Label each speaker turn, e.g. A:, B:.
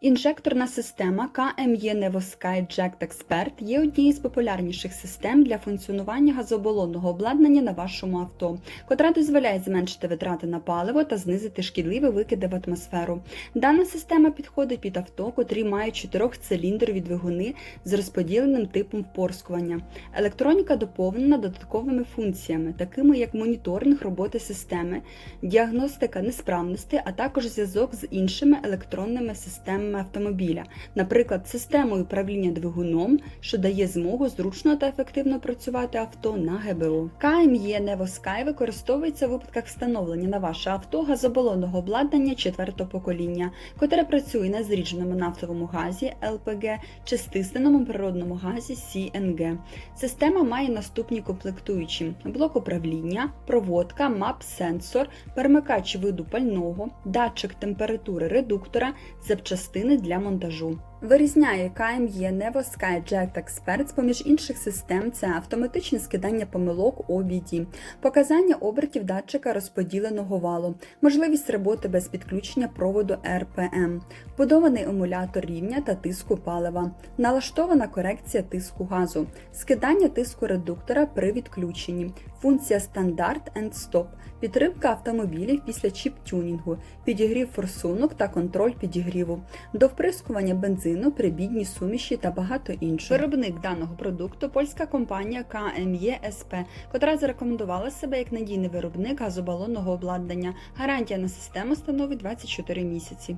A: Інжекторна система KME Nevosky Jacked Expert є однією з популярніших систем для функціонування газобалонного обладнання на вашому авто, котра дозволяє зменшити витрати на паливо та знизити шкідливі викиди в атмосферу. Дана система підходить під авто, котрі мають чотирьохциліндрові двигуни з розподіленим типом впорскування. Електроніка доповнена додатковими функціями, такими як моніторинг роботи системи, діагностика несправності, а також зв'язок з іншими електронними системами автомобіля, наприклад, системою управління двигуном, що дає змогу зручно та ефективно працювати авто на ГБО. Nevo Sky використовується в випадках встановлення на ваше авто газобалонного обладнання четвертого покоління, котре працює на зрідженому нафтовому газі LPG чи стисненому природному газі CNG. Система має наступні комплектуючі: блок управління, проводка, мап-сенсор, перемикач виду пального, датчик температури редуктора, запчастини для монтажу. Вирізняє KME Nevo Sky Jacked Expert з-поміж інших систем це автоматичне скидання помилок OBD, показання обертів датчика розподіленого валу, можливість роботи без підключення проводу RPM, вбудований емулятор рівня та тиску палива, налаштована корекція тиску газу, скидання тиску редуктора при відключенні, функція стандарт and Stop, підтримка автомобілів після чіп-тюнінгу, підігрів форсунок та контроль підігріву, до вприскування бензину при бідній суміші та багато іншого. Виробник даного продукту польська компанія KME СП, котра зарекомендувала себе як надійний виробник газобалонного обладнання. Гарантія на систему становить 24 місяці.